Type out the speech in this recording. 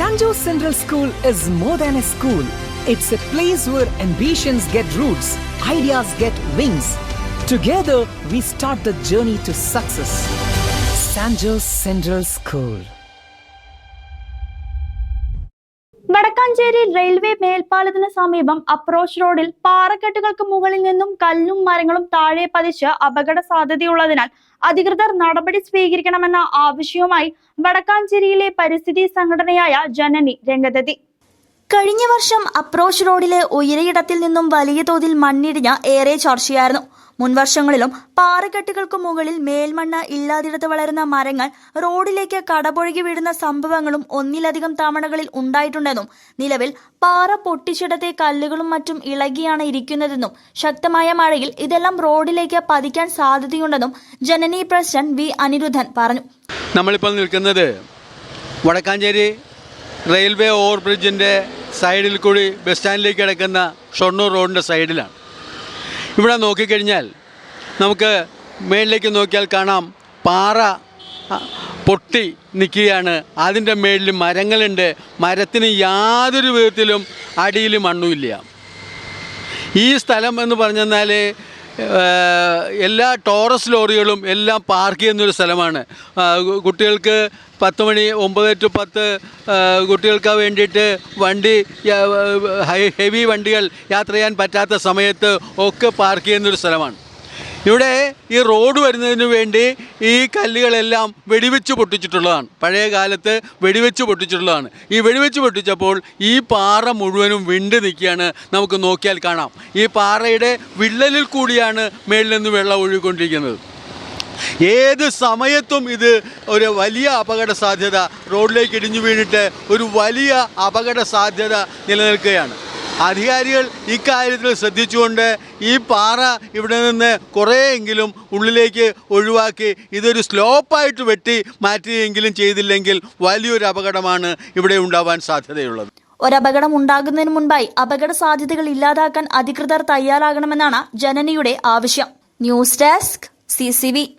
Sanjo Central School is more than a school. It's a place where ambitions get roots, ideas get wings. Together, we start the journey to success. Sanjo Central School. Vadakkanchery railway മേൽപ്പാലത്തിന് സമീപം approach റോഡിൽ പാറക്കെട്ടുകൾക്ക് മുകളിൽ നിന്നും കല്ലും മരങ്ങളും താഴെ പതിച്ച് അപകട സാധ്യതയുള്ളതിനാൽ അധികൃതർ നടപടി സ്വീകരിക്കണമെന്ന ആവശ്യവുമായി വടക്കാഞ്ചേരിയിലെ പരിസ്ഥിതി സംഘടനയായ ജനനി രംഗത്തെത്തി. കഴിഞ്ഞ വർഷം അപ്രോച്ച് റോഡിലെ ഉയരയിടത്തിൽ നിന്നും വലിയ തോതിൽ മണ്ണിടിഞ്ഞ ഏറെ ചർച്ചയായിരുന്നു. മുൻവർഷങ്ങളിലും പാറക്കെട്ടുകൾക്ക് മുകളിൽ മേൽമണ്ണ് ഇല്ലാതിടത്ത് വളരുന്ന മരങ്ങൾ റോഡിലേക്ക് കടപുഴകി വീഴുന്ന സംഭവങ്ങളും ഒന്നിലധികം തവണകളിൽ ഉണ്ടായിട്ടുണ്ടെന്നും നിലവിൽ പാറ പൊട്ടിച്ചിടത്തെ കല്ലുകളും മറ്റും ഇളകിയാണ് ഇരിക്കുന്നതെന്നും ശക്തമായ മഴയിൽ ഇതെല്ലാം റോഡിലേക്ക് പതിക്കാൻ സാധ്യതയുണ്ടെന്നും ജനനി പ്രസിഡന്റ് വി അനിരുദ്ധൻ പറഞ്ഞു. നമ്മളിപ്പോൾ നിൽക്കുന്നത് വടക്കാഞ്ചേരി റെയിൽവേ ഓവർബ്രിഡ്ജിന്റെ സൈഡിൽ കൂടി ബസ് സ്റ്റാൻഡിലേക്ക് കിടക്കുന്ന ഷൊർണൂർ റോഡിന്റെ സൈഡിലാണ്. ഇവിടെ നോക്കിക്കഴിഞ്ഞാൽ നമുക്ക് മേളിലേക്ക് നോക്കിയാൽ കാണാം പാറ പൊട്ടി നിൽക്കുകയാണ്. അതിന്റെ മേളിൽ മരങ്ങളുണ്ട്. മരത്തിന് യാതൊരു വിധത്തിലും അടിയിൽ മണ്ണുമില്ല ഈ സ്ഥലം എന്ന് പറഞ്ഞെന്നാൽ എല്ലാ ടോറസ് ലോറികളും എല്ലാം പാർക്ക് ചെയ്യുന്നൊരു സ്ഥലമാണ്. കുട്ടികൾക്ക് പത്ത് മണി ഒമ്പത് ടു പത്ത് കുട്ടികൾക്ക് വേണ്ടിയിട്ട് വണ്ടി ഹെവി വണ്ടികൾ യാത്ര ചെയ്യാൻ പറ്റാത്ത സമയത്ത് ഒക്കെ പാർക്ക് ചെയ്യുന്നൊരു സ്ഥലമാണ്. ഇവിടെ ഈ റോഡ് വരുന്നതിന് വേണ്ടി ഈ കല്ലുകളെല്ലാം വെടിവെച്ച് പൊട്ടിച്ചിട്ടുള്ളതാണ്. പഴയ കാലത്ത് വെടിവെച്ച് പൊട്ടിച്ചിട്ടുള്ളതാണ്. ഈ വെടിവെച്ച് പൊട്ടിച്ചപ്പോൾ ഈ പാറ മുഴുവനും വിണ്ട് നിൽക്കുകയാണ് നമുക്ക് നോക്കിയാൽ കാണാം. ഈ പാറയുടെ വിള്ളലിൽ കൂടിയാണ് മേളിൽ നിന്ന് വെള്ളം ഒഴുകിക്കൊണ്ടിരിക്കുന്നത്. ഏത് സമയത്തും ഇത് ഒരു വലിയ അപകട സാധ്യത റോഡിലേക്ക് ഇടിഞ്ഞു വീണിട്ട് ഒരു വലിയ അപകട സാധ്യത നിലനിൽക്കുകയാണ്. അധികാരികൾ ഇക്കാര്യത്തിൽ ശ്രദ്ധിച്ചുകൊണ്ട് ഈ പാറ ഇവിടെ നിന്ന് കുറേയെങ്കിലും ഉള്ളിലേക്ക് ഒഴിവാക്കി ഇതൊരു സ്ലോപ്പായിട്ട് വെട്ടി മാറ്റുകയെങ്കിലും ചെയ്തില്ലെങ്കിൽ വലിയൊരു അപകടമാണ് ഇവിടെ ഉണ്ടാവാൻ സാധ്യതയുള്ളത്. ഒരപകടം ഉണ്ടാകുന്നതിന് മുൻപായി അപകട സാധ്യതകൾ ഇല്ലാതാക്കാൻ അധികൃതർ തയ്യാറാകണമെന്നാണ് ജനനിയുടെ ആവശ്യം. News desk C